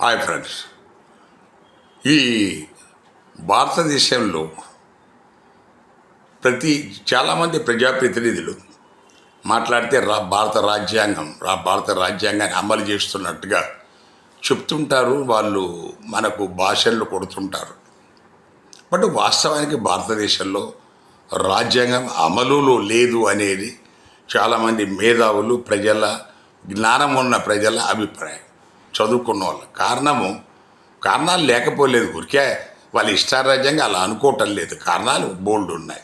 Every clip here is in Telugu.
Hi friends. ఈ భారతదేశంలో ప్రతి చాలామంది ప్రజాప్రతినిధులు మాట్లాడితే రా భారత రాజ్యాంగం రా భారత రాజ్యాంగాన్ని అమలు చేస్తున్నట్టుగా చెప్తుంటారు. వాళ్ళు మనకు భాషల్లో కొడుతుంటారు. బట్ వాస్తవానికి భారతదేశంలో రాజ్యాంగం అమలులో లేదు అనేది చాలామంది మేధావులు ప్రజల జ్ఞానం ఉన్న ప్రజల అభిప్రాయం. చదువుకున్న వాళ్ళు. కారణము కారణాలు లేకపోలేదు ఊరికే వాళ్ళ ఇష్టారాజ్యంగా అలా అనుకోవటం లేదు. కారణాలు బోల్డ్ ఉన్నాయి.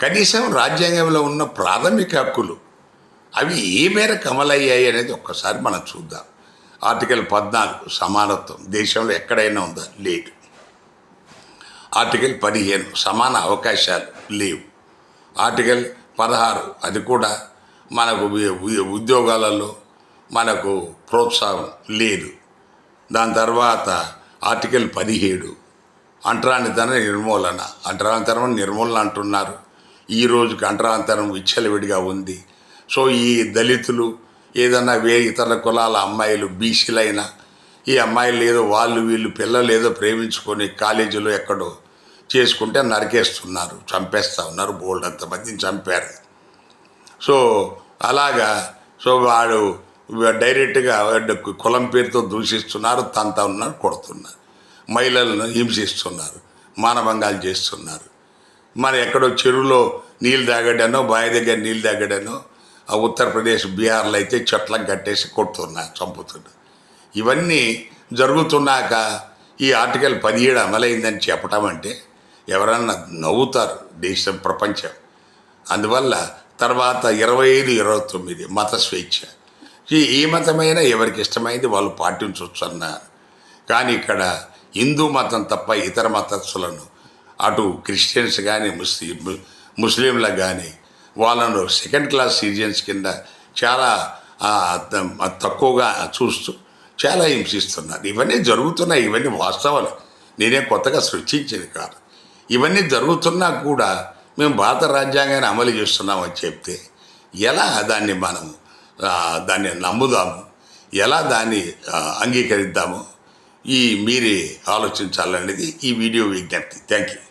కనీసం రాజ్యాంగంలో ఉన్న ప్రాథమిక హక్కులు అవి ఏ మేరకు అమలయ్యాయి అనేది ఒక్కసారి మనం చూద్దాం. ఆర్టికల్ పద్నాలుగు సమానత్వం. దేశంలో ఎక్కడైనా ఉందా? లేదు. ఆర్టికల్ పదిహేను సమాన అవకాశాలు లేవు. ఆర్టికల్ పదహారు అది కూడా మనకు ఉ- ఉద్యోగాలలో మనకు ప్రోత్సాహం లేదు. దాని తర్వాత ఆర్టికల్ పదిహేడు అంటరానితన నిర్మూలన. అంటరానితనం నిర్మూలన అంటున్నారు. ఈ రోజుకి అంటరానితనం విచ్చలవిడిగా ఉంది. సో ఈ దళితులు ఏదన్నా వే ఇతర కులాల అమ్మాయిలు బీసీలైనా ఈ అమ్మాయిలు ఏదో వాళ్ళు వీళ్ళు పిల్లలు ఏదో ప్రేమించుకొని కాలేజీలో ఎక్కడో చేసుకుంటే నరికేస్తున్నారు. చంపేస్తా ఉన్నారు. బోల్డ్ అంతమందిని చంపారు. సో అలాగా. సో వాడు డైరెక్ట్గా కులం పేరుతో దూషిస్తున్నారు తంతా ఉన్నారు కొడుతున్నారు. మహిళలను హింసిస్తున్నారు మానభంగాలు చేస్తున్నారు. మరి ఎక్కడో చెరువులో నీళ్ళు తాగడానో బావి దగ్గర నీళ్ళు తాగడానో ఆ ఉత్తరప్రదేశ్ బీహార్లో అయితే చెట్లకు కట్టేసి కొడుతున్నారు చంపుతున్నారు. ఇవన్నీ జరుగుతున్నాక ఈ ఆర్టికల్ పదిహేడు అమలైందని చెప్పటం అంటే ఎవరన్నా నవ్వుతారు దేశం ప్రపంచం. అందువల్ల తర్వాత ఇరవై ఐదు ఇరవై తొమ్మిది మత స్వేచ్ఛ. ఏ మతమైనా ఎవరికి ఇష్టమైంది వాళ్ళు పాటించవచ్చు అన్నారు కానీ ఇక్కడ హిందూ మతం తప్ప ఇతర మతస్థులను అటు క్రిస్టియన్స్ కానీ ముస్లిం ముస్లింలకు కానీ వాళ్ళను సెకండ్ క్లాస్ సిటిజన్స్ కింద చాలా తక్కువగా చూస్తూ చాలా హింసిస్తున్నారు. ఇవన్నీ జరుగుతున్నాయి. ఇవన్నీ వాస్తవాలు. నేనే కొత్తగా సృష్టించింది కాదు. ఇవన్నీ జరుగుతున్నా కూడా మేము భారత రాజ్యాంగాన్ని అమలు చేస్తున్నామని చెప్తే ఎలా దాన్ని మనం దాన్ని నమ్ముదాము. ఎలా దాన్ని అంగీకరిద్దాము? ఈ మీరే ఆలోచించాలనేది ఈ వీడియో విజ్ఞప్తి. Thank you